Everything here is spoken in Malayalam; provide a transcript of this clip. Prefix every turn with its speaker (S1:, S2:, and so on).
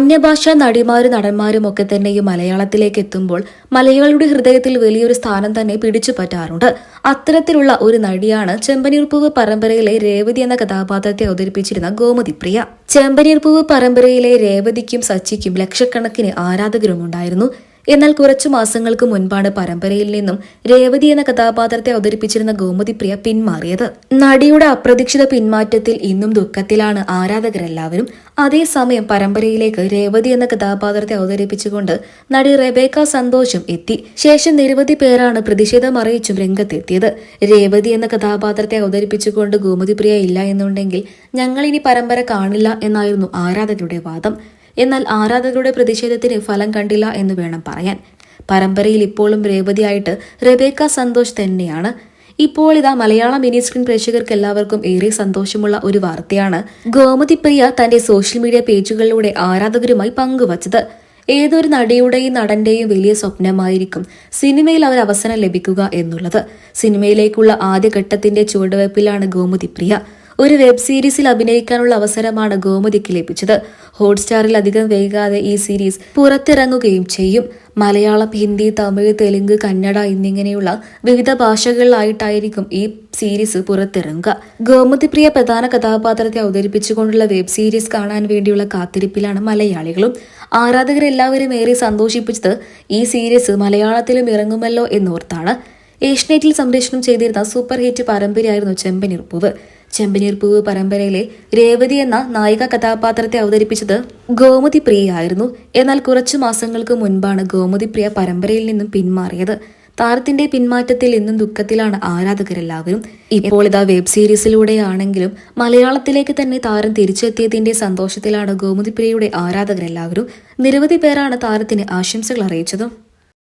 S1: അന്യഭാഷാ നടിമാരും നടന്മാരും ഒക്കെ തന്നെ ഈ മലയാളത്തിലേക്ക് എത്തുമ്പോൾ മലയാളിയുടെ ഹൃദയത്തിൽ വലിയൊരു സ്ഥാനം തന്നെ പിടിച്ചു പറ്റാറുണ്ട്. അത്തരത്തിലുള്ള ഒരു നടിയാണ് ചെമ്പനീർപ്പൂവ് പരമ്പരയിലെ രേവതി എന്ന കഥാപാത്രത്തെ അവതരിപ്പിച്ചിരുന്ന ഗോമതി പ്രിയ. ചെമ്പനീർപ്പൂവ് പരമ്പരയിലെ രേവതിക്കും സച്ചിക്കും ലക്ഷക്കണക്കിന് ആരാധകരുമുണ്ടായിരുന്നു. എന്നാൽ കുറച്ചു മാസങ്ങൾക്ക് മുൻപാണ് പരമ്പരയിൽ നിന്നും രേവതി എന്ന കഥാപാത്രത്തെ അവതരിപ്പിച്ചിരുന്ന ഗോമതി പ്രിയ പിന്മാറിയത്. നടിയുടെ അപ്രതീക്ഷിത പിന്മാറ്റത്തിൽ ഇന്നും ദുഃഖത്തിലാണ് ആരാധകരെല്ലാവരും. അതേസമയം പരമ്പരയിലേക്ക് രേവതി എന്ന കഥാപാത്രത്തെ അവതരിപ്പിച്ചുകൊണ്ട് നടി റെബേക്ക സന്തോഷം എത്തി. ശേഷം നിരവധി പേരാണ് പ്രതിഷേധം അറിയിച്ചും രംഗത്തെത്തിയത്. രേവതി എന്ന കഥാപാത്രത്തെ അവതരിപ്പിച്ചുകൊണ്ട് ഗോമതി പ്രിയ ഇല്ല എന്നുണ്ടെങ്കിൽ ഞങ്ങൾ ഇനി പരമ്പര കാണില്ല എന്നായിരുന്നു ആരാധകരുടെ വാദം. എന്നാൽ ആരാധകരുടെ പ്രതിഷേധത്തിന് ഫലം കണ്ടില്ല എന്ന് വേണം പറയാൻ. പരമ്പരയിൽ ഇപ്പോഴും രേവതിയായിട്ട് റെബേക്ക സന്തോഷ് തന്നെയാണ്. ഇപ്പോൾ ഇതാ മലയാള മിനി സ്ക്രീൻ പ്രേക്ഷകർക്ക് എല്ലാവർക്കും ഏറെ സന്തോഷമുള്ള ഒരു വാർത്തയാണ് ഗോമതി പ്രിയ തന്റെ സോഷ്യൽ മീഡിയ പേജുകളിലൂടെ ആരാധകരുമായി പങ്കുവച്ചത്. ഏതൊരു നടിയുടെയും നടന്റെയും വലിയ സ്വപ്നമായിരിക്കും സിനിമയിൽ അവർ അവസരം ലഭിക്കുക എന്നുള്ളത്. സിനിമയിലേക്കുള്ള ആദ്യഘട്ടത്തിന്റെ ചുവടുവയ്പ്പിലാണ് ഗോമതി പ്രിയ. ഒരു വെബ് സീരീസിൽ അഭിനയിക്കാനുള്ള അവസരമാണ് ഗോമതിക്ക് ലഭിച്ചത്. ഹോട്ട്സ്റ്റാറിൽ അധികം വൈകാതെ ഈ സീരീസ് പുറത്തിറങ്ങുകയും ചെയ്യും. മലയാളം ഹിന്ദി തമിഴ് തെലുങ്ക് കന്നഡ എന്നിങ്ങനെയുള്ള വിവിധ ഭാഷകളിലായിട്ടായിരിക്കും ഈ സീരീസ് പുറത്തിറങ്ങുക. ഗോമതി പ്രിയ പ്രധാന കഥാപാത്രത്തെ അവതരിപ്പിച്ചുകൊണ്ടുള്ള വെബ് സീരീസ് കാണാൻ വേണ്ടിയുള്ള കാത്തിരിപ്പിലാണ് മലയാളികളും. ആരാധകരെല്ലാവരും ഏറെ സന്തോഷിപ്പിച്ചത് ഈ സീരീസ് മലയാളത്തിലും ഇറങ്ങുമല്ലോ എന്നോർത്താണ്. ഏഷ്യനെറ്റിൽ സംപ്രേഷണം ചെയ്തിരുന്ന സൂപ്പർ ഹിറ്റ് പരമ്പരയായിരുന്നു ചെമ്പനീർപ്പൂവ് ചെമ്പനീർപ്പൂവ് പരമ്പരയിലെ രേവതി എന്ന നായിക കഥാപാത്രത്തെ അവതരിപ്പിച്ചത് ഗോമതി പ്രിയയായിരുന്നു. എന്നാൽ കുറച്ചു മാസങ്ങൾക്ക് മുൻപാണ് ഗോമതി പ്രിയ പരമ്പരയിൽ നിന്നും പിന്മാറിയത്. താരത്തിന്റെ പിന്മാറ്റത്തിൽ ഇന്നും ദുഃഖത്തിലാണ് ആരാധകരെല്ലാവരും. ഇപ്പോൾ ഇതാ വെബ് സീരീസിലൂടെയാണെങ്കിലും മലയാളത്തിലേക്ക് തന്നെ താരം തിരിച്ചെത്തിയതിന്റെ സന്തോഷത്തിലാണ് ഗോമതി പ്രിയയുടെ ആരാധകരെല്ലാവരും നിരവധി പേരാണ് താരത്തിന് ആശംസകൾ അറിയിച്ചതും.